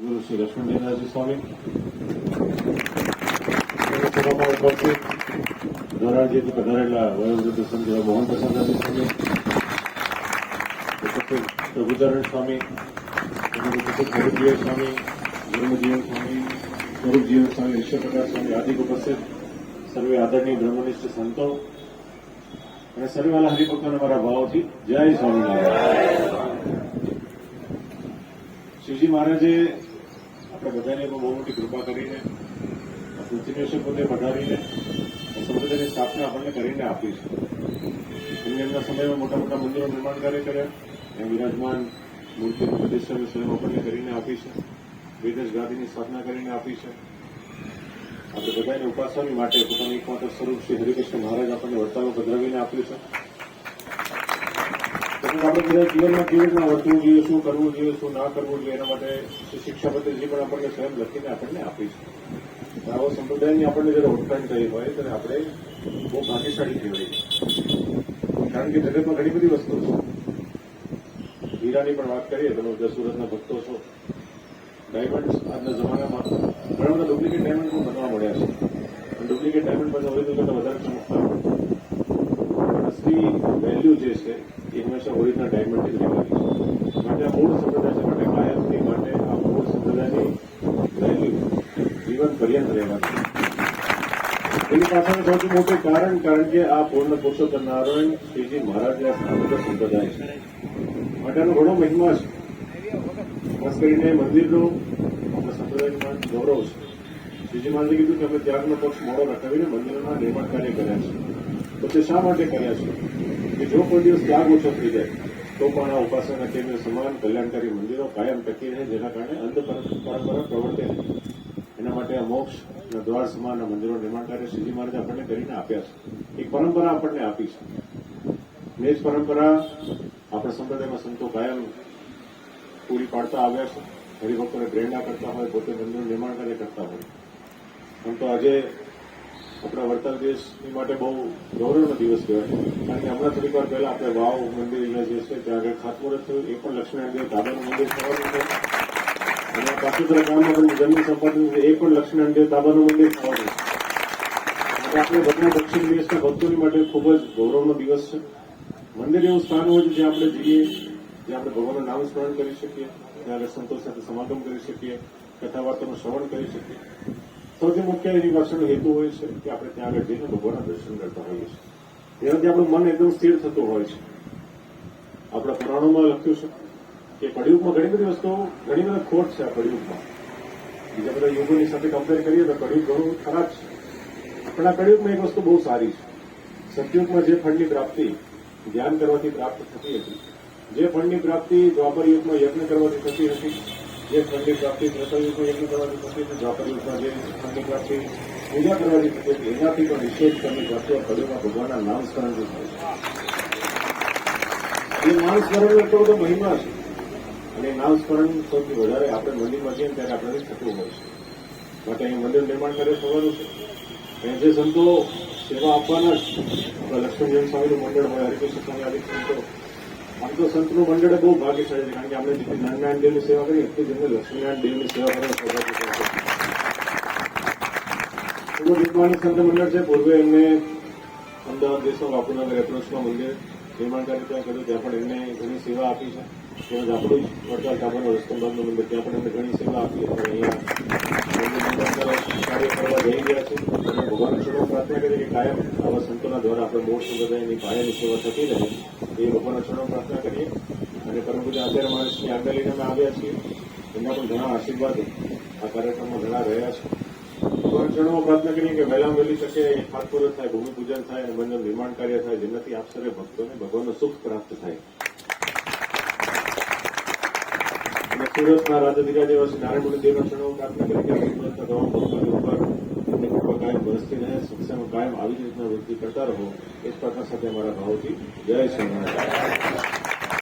સદગુરુ શ્રી લક્ષ્મણદેવનાથજી સ્વામી સભામાં ઉપસ્થિત ધોરાજીથી પધારેલા વયોવૃદ્ધ સંત મોહન પ્રસાદજી સ્વામી ઉપસ્થિત પ્રભુચરણ સ્વામી ઉપસ્થિત હરિજીવ સ્વામી ધર્મજીવન સ્વામી સ્વરૂપજીવન સ્વામી વિશ્વપ્રકાશ સ્વામી આદિ ઉપસ્થિત સર્વે આદરણીય બ્રહ્મનિષ્ઠ સંતો અને સર્વેવાલા હરિભક્તોને મારા ભાવથી જય સ્વામિનારાયણ. શિવજી મહારાજે આપણે બધાને બહુ મોટી કૃપા કરીને પૃથ્વીને પોતે વધારીને આ સંપ્રદાયની સ્થાપના આપણને કરીને આપી છે. એમને એમના સમયમાં મોટા મોટા મંદિરો નિર્માણ કાર્ય કર્યા એ વિરાજમાન મૂર્તિનું પ્રતિષ્ઠાની સ્વયં આપણને કરીને આપી છે. વેદસ ગાંધીની સ્થાપના કરીને આપી છે. આપણે બધાને ઉપાસવાની માટે પોતાનું એકમાત્ર સ્વરૂપ શ્રી હરિકૃષ્ણ મહારાજ આપણને વર્તાલો પધરાવીને આપ્યું છે. આપણે જીવનમાં કેવી રીતના વર્તવું જોઈએ, શું કરવું જોઈએ, શું ના કરવું જોઈએ, એના માટે શ્રી શિક્ષાપત્રીજી પણ આપણને સ્વયં લખીને આપણને આપી છે. આવો સંપ્રદાયની આપણને જ્યારે ઓળખાણ થઈ હોય, ત્યારે આપણે બહુ ભાગ્યશાળી કહેવાય. કારણ કે જગતમાં ઘણી બધી વસ્તુ છે. હીરાની પણ વાત કરીએ, તમે બધા સુરતના ભક્તો છો. ડાયમંડ આજના જમાનામાં ઘણા બધા ડુપ્લિકેટ ડાયમંડ પણ બનવા મળ્યા છે. ડુપ્લિકેટ ડાયમંડ પાછા તો કરતા વધારે ચમકતા હોય. અસલી વેલ્યુ જે છે એ હંમેશા ઓરિજિનલ ડાયમંડ જ રહેવાની છે. માટે આ મૂળ સંપ્રદાય છે, માટે કાયમની માટે આ મૂળ સંપ્રદાયની વેલ્યુ જીવન પર્યંત રહેવાની. એની પાછળનું સૌથી મોટું કારણ કારણ કે આ પૂર્ણ પુરુષોત્તમ નારાયણ શ્રીજી મહારાજના સ્થાપિત સંપ્રદાય છે. માટેનો ઘણો મહિમા છે. ખાસ કરીને મંદિરનો આપણા સંપ્રદાયમાં ગૌરવ છે. શ્રીજી મહારાજે કીધું કે અમે ત્યાગનો પક્ષ મોડો રખાવીને મંદિરોના નિર્માણ કાર્ય કર્યા છે. તો તે શા માટે કર્યા છે? કે જો કોઈ દિવસ ત્યાગ ઓછો થઈ જાય, તો પણ આ ઉપાસના કેન્દ્ર સમાન કલ્યાણકારી મંદિરો કાયમ ટકી રહે, જેના કારણે અંધ પરંપરા પ્રવર્તે એના માટે આ મોક્ષના દ્વાર સમાન મંદિરો નિર્માણ કાર્ય શ્રીજી મહારાજ આપણને કરીને આપ્યા છે. એક પરંપરા આપણને આપી છે. ને જ પરંપરા આપણા સંપ્રદાયમાં સંતો કાયમ પૂરી પાડતા આવ્યા છે. હરિભક્તોને પ્રેરણા કરતા હોય, પોતે મંદિરનું નિર્માણ કાર્ય કરતા હોય. આમ તો આજે આપણા વર્તન દેશની માટે બહુ ગૌરવનો દિવસ કહેવાય. કારણ કે હમણાં થોડીક વાર પહેલા આપણે વાવ મંદિરના જે છે, ત્યાં આગળ ખાતમુહૂર્ત થયું, એ પણ લક્ષ્મીનારાયણ દાદાનું મંદિર થવાનું છે. અને પાસુતરા ગામમાં પણ જમીન સંપાદન છે, એ પણ લક્ષ્મીનારાયણ દાદાનું મંદિર થવાનું છે. આપણે બધા દક્ષિણ દેશના ભક્તોની માટે ખૂબ જ ગૌરવનો દિવસ છે. મંદિર એવું સ્થાન હોય છે જ્યાં આપણે જઈએ જ્યાં આપણે ભગવાનનું નામ સ્મરણ કરી શકીએ, ત્યાં આગળ સંતોષ સાથે સમાગમ કરી શકીએ કથા વાર્તાનું શ્રવણ કરી શકીએ. સૌથી મુખ્ય એની પાછળનો હેતુ હોય છે કે આપણે ત્યાં આગળ જઈને ભગવાનના દર્શન કરતા હોઈએ છીએ. એનાથી આપણું મન એકદમ સ્થિર થતું હોય છે. આપણા પુરાણોમાં લખ્યું છે કે કળિયુગમાં ઘણી બધી વસ્તુઓ, ઘણી બધા ખોટ છે આ કળિયુગમાં. બીજા બધા યુગોની સાથે કમ્પેર કરીએ તો કળિયુગ ઘણું ખરાબ છે. પણ આ કળિયુગમાં એક વસ્તુ બહુ સારી છે. સતયુગમાં જે ફળની પ્રાપ્તિ ધ્યાન કરવાથી પ્રાપ્ત થતી હતી, જે ફળની પ્રાપ્તિ દ્વાપર યુગમાં યજ્ઞ કરવાથી થતી હતી જે ઠંડી પ્રાપ્તિ ત્રેતાયુગમાં યજ્ઞ કરવાથી થતી હતી જે ઠંડી પ્રાપ્તિ પૂજા કરવાની થતી એનાથી પણ વિશેષ ઠંડી પ્રાપ્તિ આ કળિયુગમાં ભગવાનના નામ સ્મરણથી થાય છે. એ નામ સ્મરણનો એટલો બધો મહિમા છે. અને નામ સ્મરણ સૌથી વધારે આપણે મંદિરમાં જઈએ ત્યારે આપણે થતું હોય છે. માટે અહીં મંદિર નિર્માણ કરે થવાનું છે. અને જે સંતો સેવા આપવાના આપણા લક્ષ્મીજન સ્વામીનું મંડળ હોય, હરિકૃષ્ણ સ્વામી આદિ સંતો આમ તો સંતનું મંડળ બહુ ભાગ્યશાળી છે, કારણ કે આપણે જેટલી નારાયણ દેવની સેવા કરીએ, એટલી જ એમને લક્ષ્મીનારાયણ દેવની સેવા કરવાનું સૌભાગ્ય જ વિદ્વાન સંત મંડળ છે, પૂર્વે એમને અમદાવાદ દેશમાં બાપુનગર એપ્રોચમાં મંદિર નિર્માણ કાર્ય ત્યાં કર્યું, ત્યાં પણ એમને ઘણી સેવા આપી છે. તેમજ આપણું જ વડતાલ ત્યાં પણ અમે ઘણી સેવા આપી અહીંયા કાર્ય કરવા જઈ છે. અને ભગવાન ચરણો પ્રાર્થના કરીએ કાયમ આવા સંતોના દ્વારા આપણે મૂળ સંપ્રદાયની પાયાની સેવા થતી રહે. એ ભગવાનના ચરણો પ્રાર્થના કરીએ. અને પરમ આજ્ઞા લઈને અમે આવ્યા છીએ. એમના પણ ઘણા આશીર્વાદ આ કાર્યક્રમમાં ઘણા રહ્યા છે. ભગવાન ચરણોમાં પ્રાર્થના કરીએ કે વહેલા વહેલી તકે ખાતપુરત થાય, ભૂમિપૂજન થાય અને બંને નિર્માણ કાર્ય થાય, જેનાથી આપ સર્વે ભક્તોને ભગવાનનું સુખ પ્રાપ્ત થાય. સુરતના રાજાધિકારી એવા શ્રી નારાયણ દેવના ચરણોમાં પ્રાર્થના કરી કે સુરતના તમામ ભક્તોની ઉપર કૃપા કાયમ વરસતી રહે, શિક્ષણ કાયમ આવી રીતના વૃદ્ધિ કરતા રહો, એ પ્રાર્થના સાથે અમારા ભાવથી જય સ્વામિનારાયણ